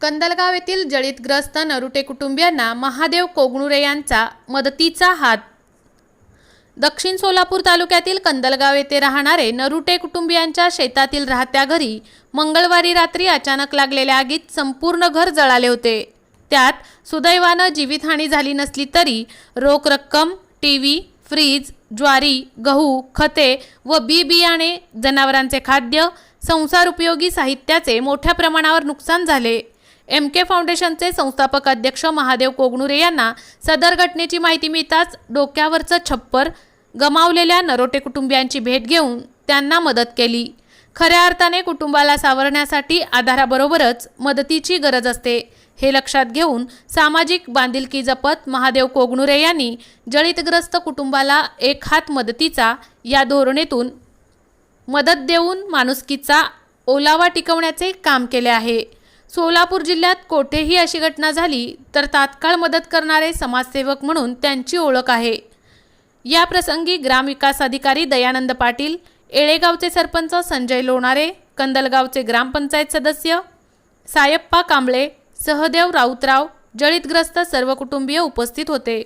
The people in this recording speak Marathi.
कंदलगाव येथील जळीतग्रस्त नरुटे कुटुंबियांना महादेव कोगणुरे यांचा मदतीचा हात. दक्षिण सोलापूर तालुक्यातील कंदलगाव येथे राहणारे नरुटे कुटुंबियांच्या शेतातील राहत्या घरी मंगळवारी रात्री अचानक लागलेल्या आगीत संपूर्ण घर जळाले होते. त्यात सुदैवानं जीवितहानी झाली नसली तरी रोख रक्कम टी व्ही फ्रीज ज्वारी गहू खते व बी बियाणे जनावरांचे खाद्य संसार उपयोगी साहित्याचे मोठ्या प्रमाणावर नुकसान झाले. एम के फाउंडेशनचे संस्थापक अध्यक्ष महादेव कोगणुरे यांना सदर घटनेची माहिती मिळताच डोक्यावरचं छप्पर गमावलेल्या नरोटे कुटुंबियांची भेट घेऊन त्यांना मदत केली. खऱ्या अर्थाने कुटुंबाला सावरण्यासाठी आधाराबरोबरच मदतीची गरज असते. हे लक्षात घेऊन सामाजिक बांधिलकी जपत महादेव कोगणुरे यांनी जळीतग्रस्त कुटुंबाला एक हात मदतीचा या धोरणेतून मदत देऊन माणुसकीचा ओलावा टिकवण्याचे काम केले आहे. सोलापूर जिल्ह्यात कोठेही अशी घटना झाली तर तात्काळ मदत करणारे समाजसेवक म्हणून त्यांची ओळख आहे. या प्रसंगी ग्रामविकास अधिकारी दयानंद पाटील एळेगावचे सरपंच संजय लोणारे कंदलगावचे ग्रामपंचायत सदस्य सायप्पा कांबळे सहदेव राऊतराव जळीतग्रस्त सर्व कुटुंबीय उपस्थित होते.